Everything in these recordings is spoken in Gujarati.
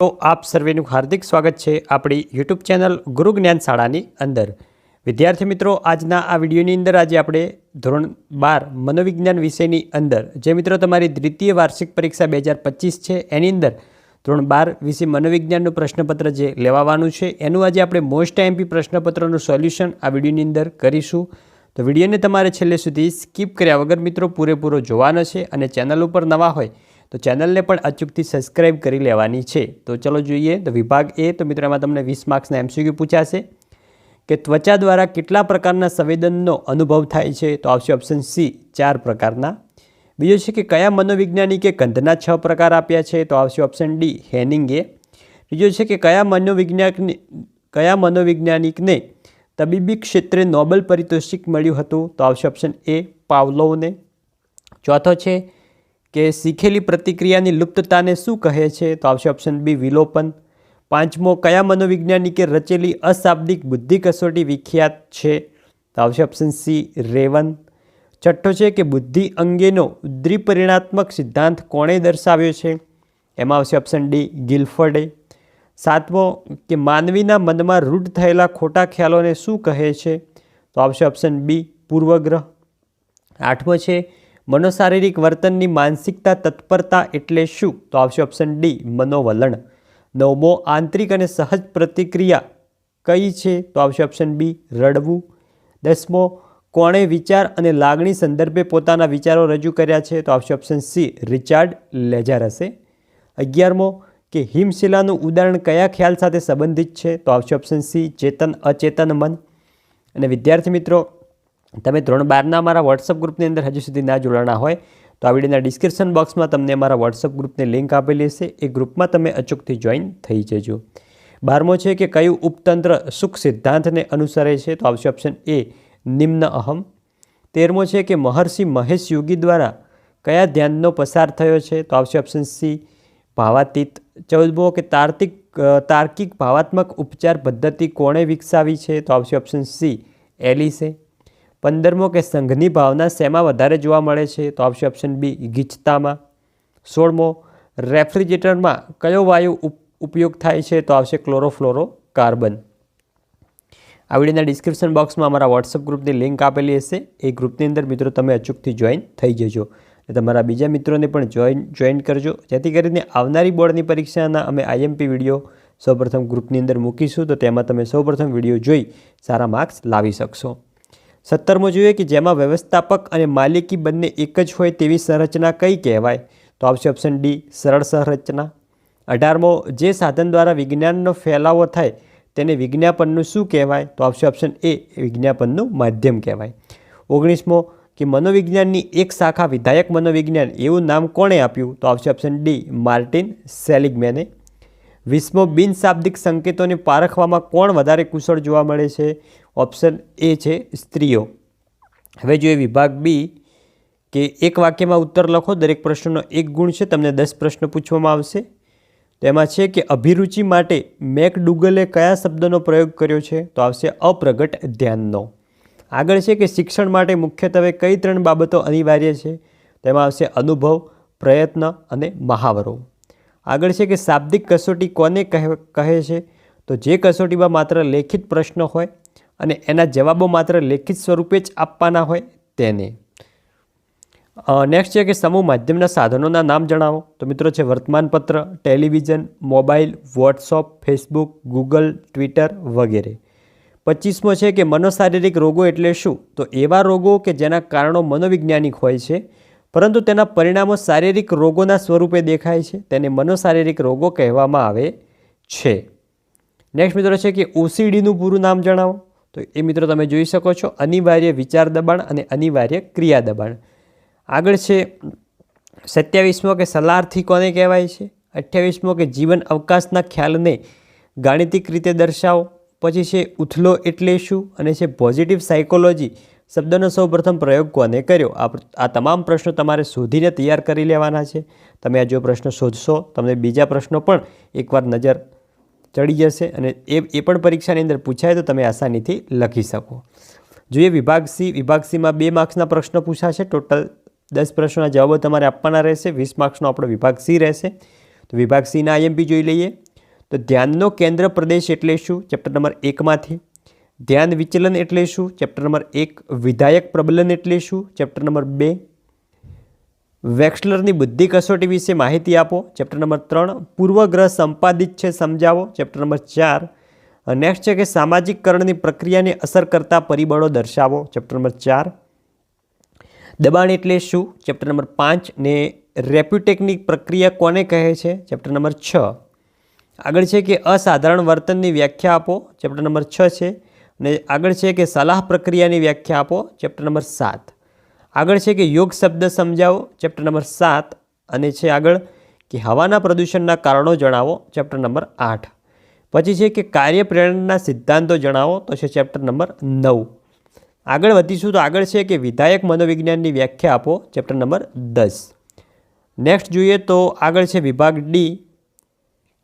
તો આપ સર્વેનું હાર્દિક સ્વાગત છે આપણી યુટ્યુબ ચેનલ ગુરુ જ્ઞાન શાળાની અંદર. વિદ્યાર્થી મિત્રો, આજના આ વિડીયોની અંદર આજે આપણે ધોરણ બાર મનોવિજ્ઞાન વિષયની અંદર, જે મિત્રો તમારી દ્વિતીય વાર્ષિક પરીક્ષા બે હજાર પચીસ છે, એની અંદર ધોરણ બાર વિશે મનોવિજ્ઞાનનું પ્રશ્નપત્ર જે લેવાવાનું છે, એનું આજે આપણે મોસ્ટ એમપી પ્રશ્નપત્રનું સોલ્યુશન આ વિડીયોની અંદર કરીશું. તો વિડીયોને તમારે છેલ્લે સુધી સ્કીપ કર્યા વગર મિત્રો પૂરેપૂરો જોવાનો છે અને ચેનલ ઉપર નવા હોય તો ચેનલને પણ અચૂકથી સબસ્ક્રાઇબ કરી લેવાની છે. તો ચલો જોઈએ. તો વિભાગ એ, તો મિત્રો એમાં તમને વીસ માર્ક્સના એમસીક્યુ પૂછાશે કે ત્વચા દ્વારા કેટલા પ્રકારના સંવેદનનો અનુભવ થાય છે? તો આવશે ઓપ્શન સી ચાર પ્રકારના. બીજો છે કે કયા મનોવૈજ્ઞાનિકે કંધના છ પ્રકાર આપ્યા છે? તો આવશે ઓપ્શન ડી હેનિંગે ત્રીજો છે કે કયા મનોવિજ્ઞાનને કયા મનોવૈજ્ઞાનિકને તબીબી ક્ષેત્રે નોબેલ પારિતોષિક મળ્યું હતું? તો આવશે ઓપ્શન એ પાવલોવને. ચોથો છે કે શીખેલી પ્રતિક્રિયાની લુપ્તતાને શું કહે છે? તો આવશે ઓપ્શન બી વિલોપન. પાંચમો, કયા મનોવિજ્ઞાનિકે રચેલી અશાબ્દિક બુદ્ધિ કસોટી વિખ્યાત છે? તો આવશે ઓપ્શન સી રેવન. છઠ્ઠો છે કે બુદ્ધિ અંગેનો દ્વિપરિણાત્મક સિદ્ધાંત કોણે દર્શાવ્યો છે? એમાં આવશે ઓપ્શન ડી ગિલ્ફર્ડે. સાતમો, કે માનવીના મનમાં રૂઢ થયેલા ખોટા ખ્યાલોને શું કહે છે? તો આવશે ઓપ્શન બી પૂર્વગ્રહ. આઠમો છે મનોશારીરિક વર્તનની માનસિકતા તત્પરતા એટલે શું? તો આવશે ઓપ્શન ડી મનોવલણ. નવમો, આંતરિક અને સહજ પ્રતિક્રિયા કઈ છે? તો આવશે ઓપ્શન બી રડવું. દસમો, કોણે વિચાર અને લાગણી સંદર્ભે પોતાના વિચારો રજૂ કર્યા છે? તો આવશે ઓપ્શન સી રિચાર્ડ લેઝારસે અગિયારમો, કે હિમશિલાનું ઉદાહરણ કયા ખ્યાલ સાથે સંબંધિત છે? તો આવશે ઓપ્શન સી ચેતન અચેતન મન. અને વિદ્યાર્થી મિત્રો તમે ધોરણ બારના અમારા વોટ્સઅપ ગ્રુપની અંદર હજુ સુધી ના જોડાણા હોય, તો આ વિડીયોના ડિસ્ક્રિપ્શન બોક્સમાં તમને અમારા વોટ્સઅપ ગ્રુપની લિંક આપેલી હશે. એ ગ્રુપમાં તમે અચૂકથી જોઈન થઈ જજો. બારમો છે કે કયું ઉપતંત્ર સુખ સિદ્ધાંતને અનુસરે છે, તો આવશે ઓપ્શન એ નિમ્ન અહમ. તેરમો છે કે મહર્ષિ મહેશ યોગી દ્વારા કયા ધ્યાનનો પસાર થયો છે, તો આવશે ઓપ્શન સી ભાવાતીત. ચૌદમો કે તાર્કિક તાર્કિક ભાવાત્મક ઉપચાર પદ્ધતિ કોણે વિકસાવી છે, તો આવશે ઓપ્શન સી એલિસે. પંદરમો કે સંઘની ભાવના શેમાં વધારે જોવા મળે છે? તો આવશે ઓપ્શન બી ગીચતામાં. સોળમો, રેફ્રિજરેટરમાં કયો વાયુ ઉપયોગ થાય છે? તો આવશે ક્લોરોફ્લોરો કાર્બન આ વિડીયોના ડિસ્ક્રિપ્શન બોક્સમાં અમારા વોટ્સઅપ ગ્રુપની લિંક આપેલી હશે. એ ગ્રુપની અંદર મિત્રો તમે અચૂકથી જોઈન થઈ જજો. તમારા બીજા મિત્રોને પણ જોઈન જોઈન કરજો. જેથી કરીને આવનારી બોર્ડની પરીક્ષાના અમે આઈએમપી વીડિયો સૌપ્રથમ ગ્રુપની અંદર મૂકીશું. તો તેમાં તમે સૌપ્રથમ વીડિયો જોઈ સારા માર્ક્સ લાવી શકશો. સત્તરમો જોઈએ કે જેમાં વ્યવસ્થાપક અને માલિકી બંને એક જ હોય તેવી સંરચના કઈ કહેવાય? તો આવશે ઓપ્શન ડી સરળ સંરચના. અઢારમો, જે સાધન દ્વારા વિજ્ઞાનનો ફેલાવો થાય તેને વિજ્ઞાપનનું શું કહેવાય? તો આવશે ઓપ્શન એ વિજ્ઞાપનનું માધ્યમ કહેવાય. ઓગણીસમો, કે મનોવિજ્ઞાનની એક શાખા વિધાયક મનોવિજ્ઞાન એવું નામ કોણે આપ્યું? તો આવશે ઓપ્શન ડી માર્ટિન સેલિગમેને. વીસમો બિનશાબ્દિક સંકેતોને પારખવામાં કોણ વધારે કુશળ જોવા મળે છે? ઓપ્શન એ છે સ્ત્રીઓ. હવે જોઈએ વિભાગ બી કે એક વાક્યમાં ઉત્તર લખો. દરેક પ્રશ્નનો એક ગુણ છે. તમને દસ પ્રશ્ન પૂછવામાં આવશે. તેમાં છે કે અભિરુચિ માટે મેક ડુગલે કયા શબ્દનો પ્રયોગ કર્યો છે? તો આવશે અપ્રગટ ધ્યાનનો. આગળ છે કે શિક્ષણ માટે મુખ્યત્વે કઈ ત્રણ બાબતો અનિવાર્ય છે? તેમાં આવશે અનુભવ, પ્રયત્ન અને મહાવરો. આગળ છે કે શાબ્દિક કસોટી કોને કહે કહે છે? તો જે કસોટીમાં માત્ર લેખિત પ્રશ્ન હોય અને એના જવાબો માત્ર લેખિત સ્વરૂપે જ આપવાના હોય તેને. નેક્સ્ટ છે કે સમૂહ માધ્યમના સાધનોના નામ જણાવો. તો મિત્રો છે વર્તમાનપત્ર, television, mobile, WhatsApp, Facebook, Google, Twitter વગેરે. પચીસમો છે કે મનોશારીરિક રોગો એટલે શું? તો એવા રોગો કે જેના કારણો મનોવૈજ્ઞાનિક હોય છે. પરંતુ તેના પરિણામો શારીરિક રોગોના સ્વરૂપે દેખાય છે, તેને મનોશારીરિક રોગો કહેવામાં આવે છે. નેક્સ્ટ મિત્રો છે કે ઓસીડીનું પૂરું નામ જણાવો. તો એ મિત્રો તમે જોઈ શકો છો, અનિવાર્ય વિચાર દબાણ અને અનિવાર્ય ક્રિયા દબાણ. આગળ છે, સત્યાવીસમો કે સલાર્થી કોને કહેવાય છે? અઠ્યાવીસમો કે જીવન અવકાશના ખ્યાલને ગાણિતિક રીતે દર્શાવો. પછી છે, ઉથલો એટલે શું? અને છે પોઝિટિવ સાયકોલોજી શબ્દનો સૌપ્રથમ પ્રયોગ કોને કર્યો? આ તમામ પ્રશ્નો તમારે શોધીને તૈયાર કરી લેવાના છે. તમે આ જો પ્રશ્ન શોધશો, તમને બીજા પ્રશ્નો પણ એકવાર નજર ચડી જશે અને એ એ પણ પરીક્ષાની અંદર પૂછાય તો તમે આસાનીથી લખી શકો. જોઈએ, વિભાગ સી, વિભાગ સીમાં બે માર્ક્સના પ્રશ્નો પૂછાશે. ટોટલ દસ પ્રશ્નોના જવાબો તમારે આપવાના રહેશે. વીસ માર્ક્સનો આપણો વિભાગ સી રહેશે. તો વિભાગ સીના આઈએમપી જોઈ લઈએ. તો ધ્યાનનો કેન્દ્ર પ્રદેશ એટલે શું? ચેપ્ટર નંબર એકમાંથી ધ્યાન વિચલન એટલે શું? ચેપ્ટર નંબર એક, વિધાયક પ્રબલન એટલે શું? ચેપ્ટર નંબર બે, વેક્સલરની બુદ્ધિ કસોટી વિશે માહિતી આપો. ચેપ્ટર નંબર ત્રણ, પૂર્વગ્રહ સંપાદિત છે સમજાવો. ચેપ્ટર નંબર ચાર નેક્સ્ટ છે કે સામાજિકકરણની પ્રક્રિયાને અસર કરતા પરિબળો દર્શાવો. ચેપ્ટર નંબર ચાર, દબાણ એટલે શું? ચેપ્ટર નંબર પાંચ, ને રેપ્યુટેકની પ્રક્રિયા કોને કહે છે? ચેપ્ટર નંબર છ, આગળ છે કે અસાધારણ વર્તનની વ્યાખ્યા આપો. ચેપ્ટર નંબર છ છે અને આગળ છે કે સલાહ પ્રક્રિયાની વ્યાખ્યા આપો ચેપ્ટર નંબર સાત. આગળ છે કે યોગ શબ્દ સમજાવો ચેપ્ટર નંબર સાત. અને છે આગળ કે હવાના પ્રદૂષણના કારણો જણાવો ચેપ્ટર નંબર આઠ. પછી છે કે કાર્યપ્રેરણાના સિદ્ધાંતો જણાવો, તો છે ચેપ્ટર નંબર નવ. આગળ વધીશું તો આગળ છે કે વિધાયક મનોવિજ્ઞાનની વ્યાખ્યા આપો ચેપ્ટર નંબર દસ. નેક્સ્ટ જોઈએ તો આગળ છે વિભાગ ડી.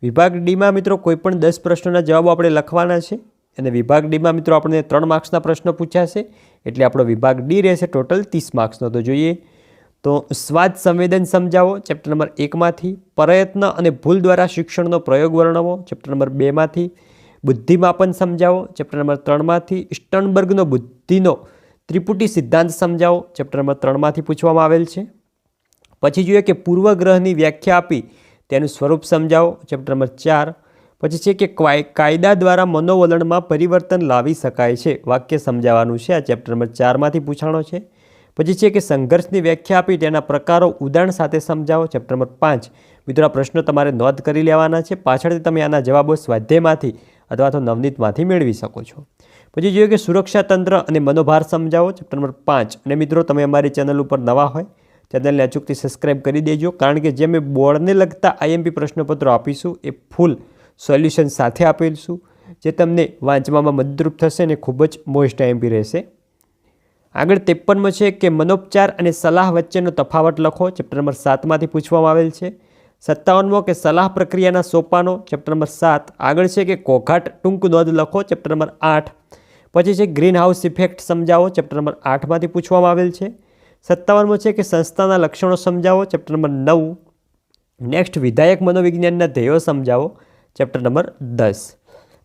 વિભાગ ડીમાં મિત્રો કોઈપણ દસ પ્રશ્નોના જવાબો આપણે લખવાના છે. અને વિભાગ ડીમાં મિત્રો આપણને ત્રણ માર્ક્સના પ્રશ્નો પૂછાશે એટલે આપણો વિભાગ ડી રહેશે ટોટલ ત્રીસ માર્ક્સનો. તો જોઈએ, તો સ્વાદ સંવેદન સમજાવો ચેપ્ટર નંબર એકમાંથી, પ્રયત્ન અને ભૂલ દ્વારા શિક્ષણનો પ્રયોગ વર્ણવો ચેપ્ટર નંબર બેમાંથી, બુદ્ધિમાપન સમજાવો ચેપ્ટર નંબર ત્રણમાંથી, સ્ટનબર્ગનો બુદ્ધિનો ત્રિપુટી સિદ્ધાંત સમજાવો ચેપ્ટર નંબર ત્રણમાંથી પૂછવામાં આવેલ છે. પછી જોઈએ કે પૂર્વગ્રહની વ્યાખ્યા આપી તેનું સ્વરૂપ સમજાવો ચેપ્ટર નંબર ચાર પછી છે કે કાયદા દ્વારા મનોવલણમાં પરિવર્તન લાવી શકાય છે. વાક્ય સમજાવવાનું છે. આ ચેપ્ટર નંબર ચારમાંથી પૂછાણો છે. પછી છે કે સંઘર્ષની વ્યાખ્યા આપી, તેના પ્રકારો ઉદાહરણ સાથે સમજાવો. ચેપ્ટર નંબર પાંચ. મિત્રો, આ પ્રશ્નો તમારે નોંધ કરી લેવાના છે. પાછળથી તમે આના જવાબો સ્વાધ્યાયમાંથી અથવા તો નવનીતમાંથી મેળવી શકો છો. પછી જોઈએ કે સુરક્ષા તંત્ર અને મનોભાર સમજાવો. ચેપ્ટર નંબર પાંચ. અને મિત્રો, તમે અમારી ચેનલ ઉપર નવા હોય, ચેનલને અચૂકથી સબસ્ક્રાઈબ કરી દેજો. કારણ કે જે મેં બોર્ડને લગતા આઈએમપી પ્રશ્નપત્રો આપીશું, એ ફૂલ સોલ્યુશન સાથે આપેલશું, જે તમને વાંચવામાં મદદરૂપ થશે અને ખૂબ જ મોસ્ટ આઈએમપી રહેશે. આગળ ત્રેપનમાં છે કે મનોપચાર અને સલાહ વચ્ચેનો તફાવત લખો. ચેપ્ટર નંબર સાતમાંથી પૂછવામાં આવેલ છે. સત્તાવનમો કે સલાહ પ્રક્રિયાના સોપાનો. ચેપ્ટર નંબર સાત. આગળ છે કે કોઘાટ ટૂંક નોંધ લખો. ચેપ્ટર નંબર આઠ. પછી છે ગ્રીન હાઉસ ઇફેક્ટ સમજાવો. ચેપ્ટર નંબર આઠમાંથી પૂછવામાં આવેલ છે. સત્તાવનમો છે કે સંસ્થાના લક્ષણો સમજાવો. ચેપ્ટર નંબર નવ. નેક્સ્ટ વિધાયક મનોવિજ્ઞાનના ધ્યેયો સમજાવો. ચેપ્ટર નંબર દસ.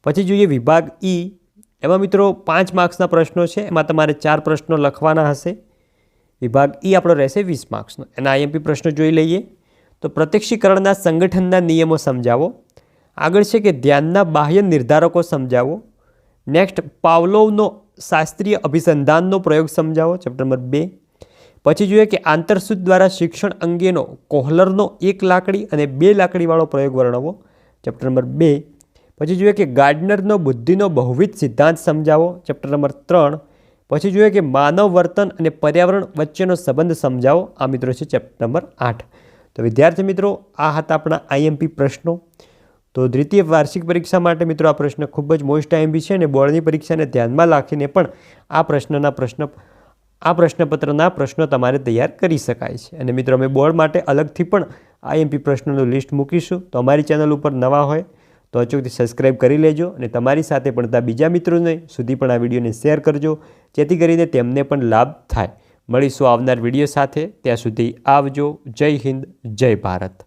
પછી જોઈએ વિભાગ ઈ એમાં મિત્રો પાંચ માર્ક્સના પ્રશ્નો છે. એમાં તમારે ચાર પ્રશ્નો લખવાના હશે. વિભાગ ઈ આપણો રહેશે વીસ માર્ક્સનો. એના આઈએમપી પ્રશ્નો જોઈ લઈએ. તો પ્રત્યક્ષીકરણના સંગઠનના નિયમો સમજાવો. આગળ છે કે ધ્યાનના બાહ્ય નિર્ધારકો સમજાવો. નેક્સ્ટ પાવલોવનો શાસ્ત્રીય અભિસંધાનનો પ્રયોગ સમજાવો. ચેપ્ટર નંબર બે. પછી જોઈએ કે આંતરસૂદ દ્વારા શિક્ષણ અંગેનો કોહલરનો એક લાકડી અને બે લાકડીવાળો પ્રયોગ વર્ણવો. ચેપ્ટર નંબર બે. પછી જોઈએ કે ગાર્ડનરનો બુદ્ધિનો બહુવિધ સિદ્ધાંત સમજાવો. ચેપ્ટર નંબર ત્રણ. પછી જોઈએ કે માનવ વર્તન અને પર્યાવરણ વચ્ચેનો સંબંધ સમજાવો. આ મિત્રો છે ચેપ્ટર નંબર આઠ. તો વિદ્યાર્થી મિત્રો, આ હતા આપણા આઈએમપી પ્રશ્નો. તો દ્વિતીય વાર્ષિક પરીક્ષા માટે મિત્રો આ પ્રશ્ન ખૂબ જ મોસ્ટ આઈએમપી છે અને બોર્ડની પરીક્ષાને ધ્યાનમાં રાખીને પણ આ પ્રશ્નના પ્રશ્ન, આ પ્રશ્નપત્રના પ્રશ્નો તમારે તૈયાર કરી શકાય છે. અને મિત્રો, અમે બોર્ડ માટે અલગથી પણ આઈએમપી પ્રશ્નોનું લિસ્ટ મૂકીશું. તો અમારી ચેનલ ઉપર નવા હોય તો અચૂકથી સબસ્ક્રાઈબ કરી લેજો અને તમારી સાથે ભણતા બીજા મિત્રોને સુધી પણ આ વિડીયોને શેર કરજો, જેથી કરીને તેમને પણ લાભ થાય. મળીશું આવનાર વીડિયો સાથે. ત્યાં સુધી આવજો. જય હિન્દ, જય ભારત.